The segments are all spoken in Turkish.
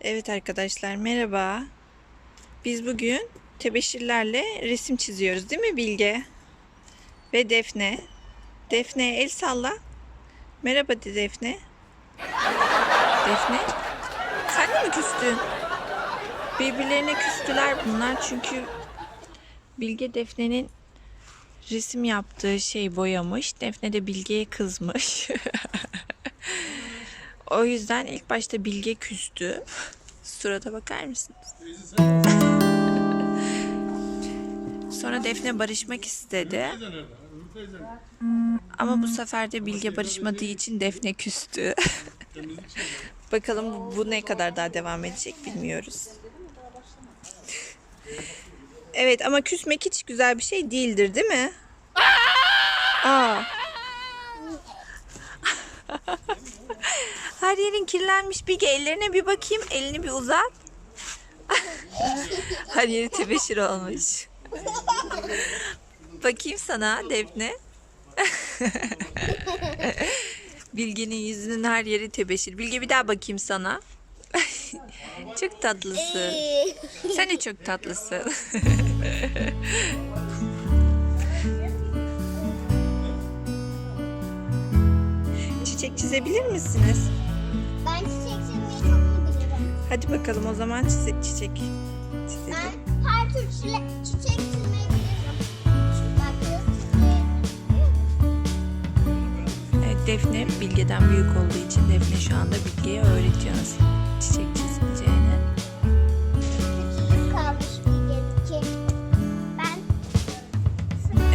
Evet arkadaşlar merhaba. Biz bugün tebeşirlerle resim çiziyoruz değil mi Bilge? Ve Defne. Defne el salla. Merhaba de Defne. Defne. Sen de mi küstün? Birbirlerine küstüler bunlar çünkü Bilge Defne'nin resim yaptığı şey boyamış. Defne de Bilge'ye kızmış. O yüzden ilk başta Bilge küstü. Surata bakar mısınız? Sonra Defne barışmak istedi. Ama bu sefer de Bilge barışmadığı için Defne küstü. Bakalım bu, ne kadar daha devam edecek bilmiyoruz. Evet ama küsmek hiç güzel bir şey değildir değil mi? Her yerin kirlenmiş Bilge ellerine bir bakayım. Elini bir uzat. Her yeri tebeşir olmuş. bakayım sana Defne. Bilge'nin yüzünün her yeri tebeşir. Bilge bir daha bakayım sana. çok tatlısın. Sen de çok tatlısın. Çiçek çizebilir misiniz? Hadi bakalım o zaman çiçek çiçek çizelim. Ben her tür çile, çiçek çizmeyi bilirim. Evet Defne Bilge'den büyük olduğu için Defne şu anda Bilge'ye öğretiyor nasıl çiçek çizileceğini.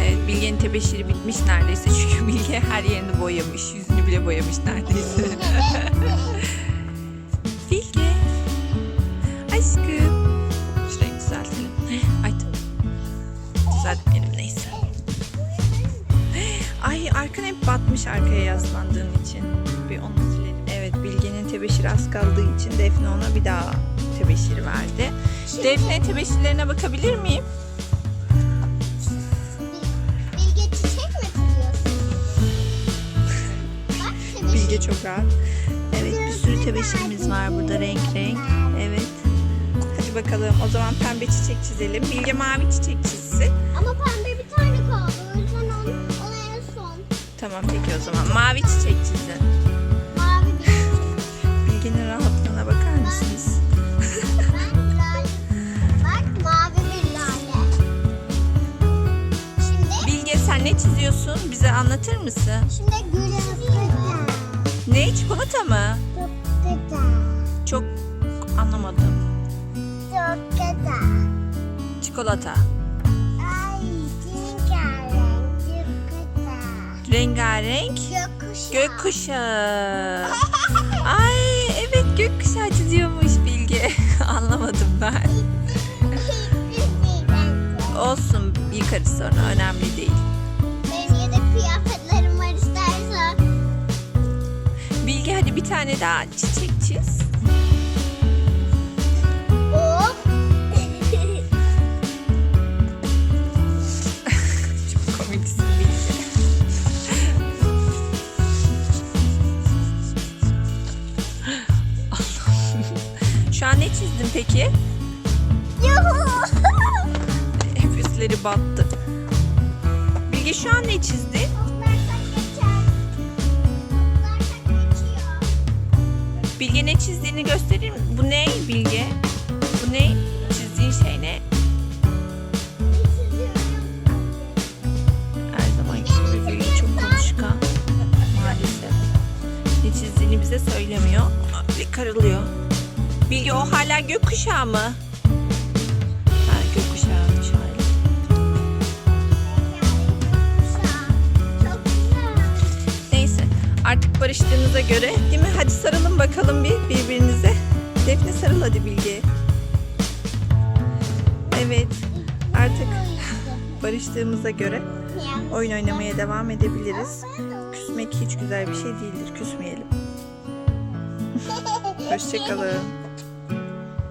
Evet Bilge'nin tebeşiri bitmiş neredeyse çünkü Bilge her yerini boyamış. Yüzünü bile boyamış neredeyse. Düzeltmeyelim neyse. Ay arkan hep batmış arkaya yaslandığın için. Bir onu silelim. Evet Bilge'nin tebeşiri az kaldığı için Defne ona bir daha tebeşir verdi. Defne tebeşirlerine bakabilir miyim? Bilge çiçek mi çiziyorsun? Bak tebeşir. Bilge çok rahat. Evet bir sürü tebeşirimiz var burada renk renk. Evet. Hadi bakalım o zaman pembe çiçek çizelim. Bilge mavi çiçek çizsin. Ama pembe bir tane kaldı. O yüzden onu, onu en son. Tamam peki o zaman. Mavi çiçek çizin. Mavi bir. Bilge'nin rahatlığına bakar mısınız? Ben lale. Bak mavi bir lale. Şimdi Bilge sen ne çiziyorsun? Bize anlatır mısın? şimdi gül çiziyorum. Ne? Çikolata mı? Çok güzel. Çok anlamadım. Güzel. Çikolata. Ay rengarenk güzel. Rengarenk. Gökkuşağı. Gökkuşağı. Ay evet gökkuşağı çiziyormuş Bilge. Anlamadım ben. Olsun yıkarız sonra önemli değil. Benim yedek kıyafetlerim var istersen. Bilge hadi bir tane daha çiçek çiz. Şu an ne çizdin peki? Yuhu. Hep üstleri battı. Bilge şu an ne çizdin? Bilge ne çizdiğini gösterir mi? Bu ne Bilge? Bu ne? Çizdiğin şey ne? Her zaman gibi Bilge çok konuşkan. Maalesef. Ne çizdiğini bize söylemiyor. Ve karılıyor. Bilge o hala gökkuşağı mı? Ha gökkuşağıymış hala. Neyse artık barıştığınıza göre değil mi? Hadi sarılın bakalım bir birbirinize. Defne sarıl hadi Bilge. Evet artık barıştığımıza göre oyun oynamaya devam edebiliriz. Küsmek hiç güzel bir şey değildir. Küsmeyelim. Hoşçakalın.